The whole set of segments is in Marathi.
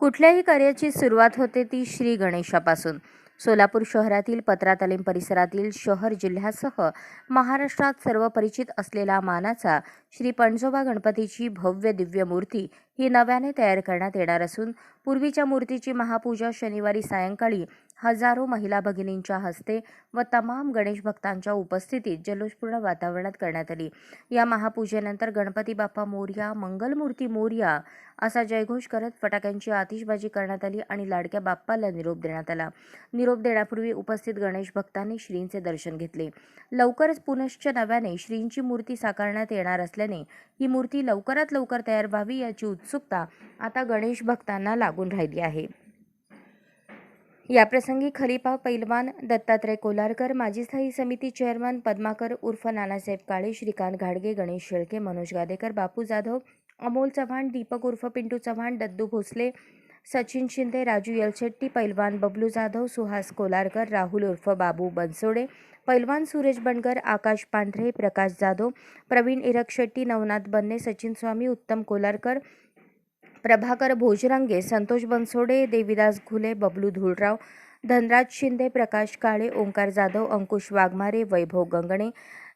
कुठल्याही कार्याची सुरुवात होते ती श्री गणेशापासून. सोलापूर शहरातील पत्रा तालीम परिसरातील शहर जिल्ह्यासह महाराष्ट्रात सर्व परिचित असलेला मानाचा श्री पणजोबा गणपतीची भव्य दिव्य मूर्ती ही नव्याने तयार करण्यात येणार असून पूर्वीच्या मूर्तीची महापूजा शनिवारी सायंकाळी हजारो महिला भगिनींच्या हस्ते व तमाम गणेश भक्तांच्या उपस्थितीत जल्लोषपूर्ण वातावरणात करण्यात आली. या महापूजेनंतर गणपती बाप्पा मोर्या मंगलमूर्ती मोर्या असा जयघोष करत फटाक्यांची आतिषबाजी करण्यात आली आणि लाडक्या बाप्पाला निरोप देण्यात आला. निरोप देण्यापूर्वी उपस्थित गणेश भक्तांनी श्रींचे दर्शन घेतले. लवकरच पुनश्च नव्याने श्रींची मूर्ती साकारण्यात येणार असल्याने ही मूर्ती लवकरात लवकर तयार व्हावी याची उत्सुकता आता गणेश भक्तांना लागून राहिली आहे. याप्रसंगी खलिपा पैलवान दत्तात्रय कोलारकर माजी स्थायी समिती चेअरमन पद्माकर उर्फ नानासाहेब काळे श्रीकांत घाडगे गणेश शेळके मनोज गादेकर बापू जाधव अमोल चव्हाण दीपक उर्फ पिंटू चव्हाण दद्दू भोसले सचिन शिंदे राजू यलशेट्टी पैलवान बबलू जाधव सुहास कोलारकर राहुल उर्फ बाबू बनसोडे पैलवान सुरेश बनकर आकाश पांढरे प्रकाश जाधव प्रवीण इरक शेट्टी नवनाथ बन्ने सचिन स्वामी उत्तम कोलारकर प्रभाकर भोजरंगे संतोष बनसोडे देविदास घुले बबलू धुळराव धनराज शिंदे प्रकाश काळे ओंकार जाधव अंकुश वाघमारे वैभव गंगणे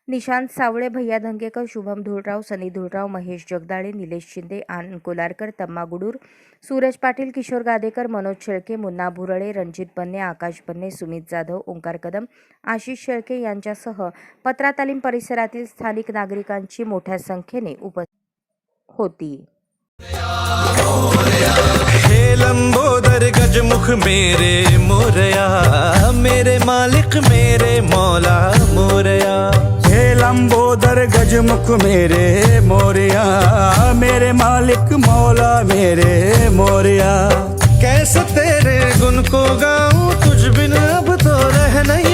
निशांत सावळे भैया धंगेकर शुभम धुळराव सनी धुळराव महेश जगदाळे निलेश शिंदे आनंद कोलारकर तम्मा गुडूर सूरज पाटील किशोर गादेकर मनोज शेळके मुन्ना भुरळे रणजित बन्ने आकाश बन्ने सुमित जाधव ओंकार कदम आशिष शेळके यांच्यासह पत्रा तालीम परिसरातील स्थानिक नागरिकांची मोठ्या संख्येने उपस्थित होती. गजमुख मेरे मोरया मेरे मालिक मेरे मौला मोरया। हे लंबोदर गजमुख मेरे मोरिया मेरे मालिक मौला मेरे मोरिया। कैसे तेरे गुण को गाऊं तुझ बिन अब तो रह नहीं